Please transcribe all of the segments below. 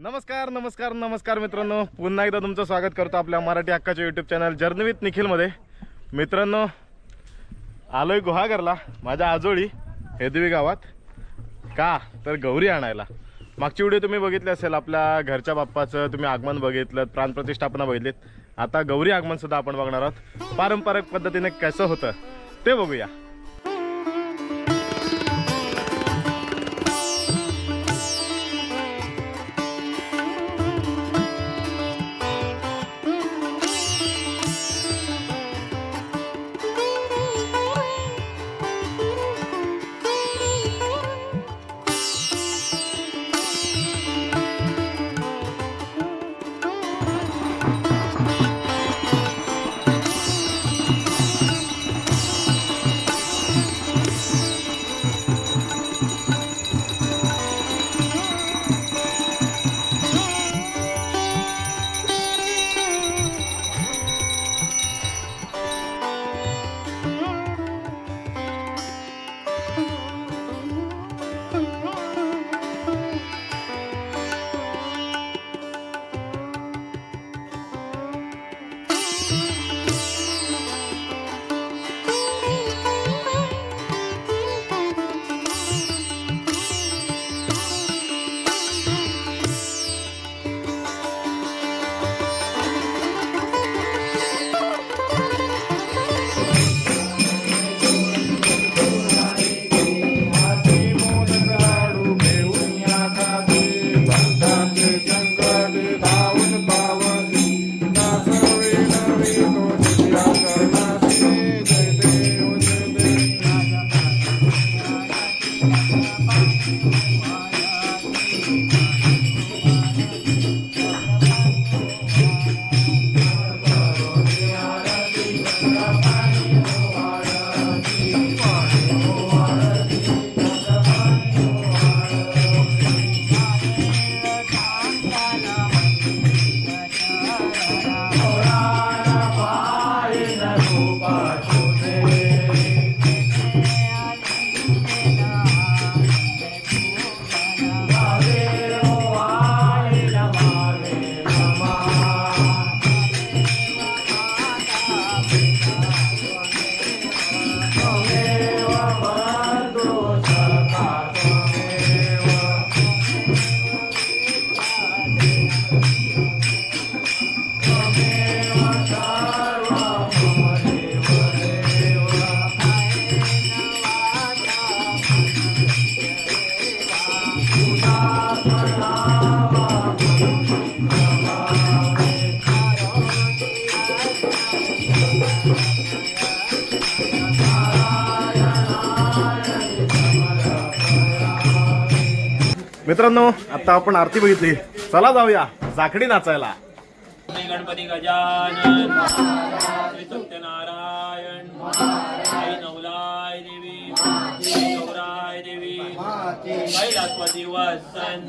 नमस्कार नमस्कार नमस्कार मित्रांनो. पुन्हा एकदा तुमचं स्वागत करतो आपल्या मराठी हक्काच्या यूट्यूब चॅनल जर्नी निखिलमध्ये. मित्रांनो आलोय गुहागरला माझ्या आजोळी हेदवी गावात. का? तर गौरी आणायला. मागची व्हिडिओ तुम्ही बघितली असेल आपल्या घरच्या बाप्पाचं तुम्ही आगमन बघितलं प्राणप्रतिष्ठापना बघितलीत. आता गौरी आगमनसुद्धा आपण बघणार आहोत. पारंपरिक पद्धतीने कसं होतं ते बघूया. मित्रांनो आता आपण आरती बघितली. चला जाऊया जाखडी नाचायला. गणपती गजानन श्री सत्यनारायण आई नवलाय देवी गौराय देवी. कैलासपती वसन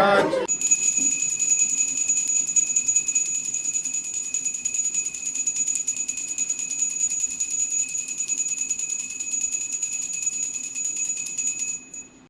Raj.